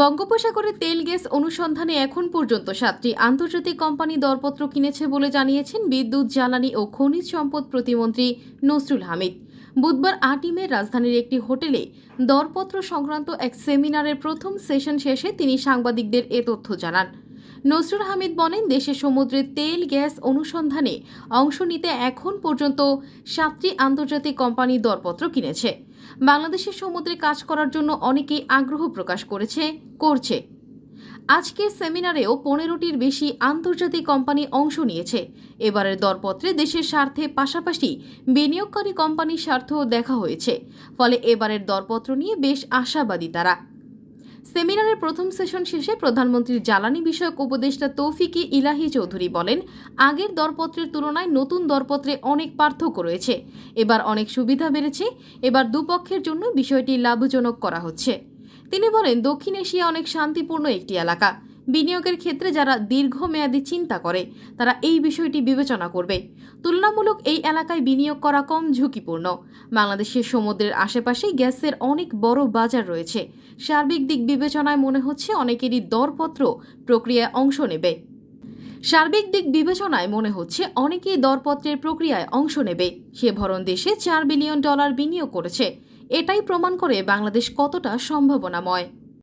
বঙ্গোপসাগরে তেল, গ্যাস অনুসন্ধানে এখন পর্যন্ত সাতটি আন্তর্জাতিক কোম্পানি দরপত্র কিনেছে বলে জানিয়েছেন বিদ্যুৎ, জ্বালানি ও খনিজ সম্পদ প্রতিমন্ত্রী নসরুল হামিদ। বুধবার আটই মে রাজধানীর একটি হোটেলে দরপত্র সংক্রান্ত এক সেমিনারের প্রথম সেশন শেষে তিনি সাংবাদিকদের এ তথ্য জানান। নসরুল হামিদ বলেন, দেশের সমুদ্রে তেল, গ্যাস অনুসন্ধানে অংশ নিতে এখন পর্যন্ত সাতটি আন্তর্জাতিক কোম্পানি দরপত্র কিনেছে। বাংলাদেশের সমুদ্রে কাজ করার জন্য অনেকেই আগ্রহ প্রকাশ করেছে, করছে। আজকের সেমিনারেও পনেরোটির বেশি আন্তর্জাতিক কোম্পানি অংশ নিয়েছে। এবারের দরপত্রে দেশের স্বার্থে পাশাপাশি বিনিয়োগকারী কোম্পানির স্বার্থও দেখা হয়েছে। ফলে এবারের দরপত্র নিয়ে বেশ আশাবাদী তারা। সেমিনারের প্রথম সেশন শেষে প্রধানমন্ত্রীর জ্বালানি বিষয়ক উপদেষ্টা তৌফিকি ইলাহি চৌধুরী বলেন, আগের দরপত্রের তুলনায় নতুন দরপত্রে অনেক পার্থক্য রয়েছে। এবার অনেক সুবিধা বেড়েছে, এবার দুপক্ষের জন্য বিষয়টি লাভজনক করা হচ্ছে। তিনি বলেন, দক্ষিণ এশিয়া অনেক শান্তিপূর্ণ একটি এলাকা। বিনিয়োগের ক্ষেত্রে যারা দীর্ঘমেয়াদী চিন্তা করে, তারা এই বিষয়টি বিবেচনা করবে। তুলনামূলক এই এলাকায় বিনিয়োগ করা কম ঝুঁকিপূর্ণ। বাংলাদেশের সমুদ্রের আশেপাশে গ্যাসের অনেক বড় বাজার রয়েছে। সার্বিক দিক বিবেচনায় মনে হচ্ছে অনেকেরই দরপত্র প্রক্রিয়ায় অংশ নেবে। সার্বিক দিক বিবেচনায় মনে হচ্ছে অনেকেই দরপত্রের প্রক্রিয়ায় অংশ নেবে। সে ভরণ দেশে চার বিলিয়ন ডলার বিনিয়োগ করেছে। এটাই প্রমাণ করে বাংলাদেশ কতটা সম্ভাবনাময়।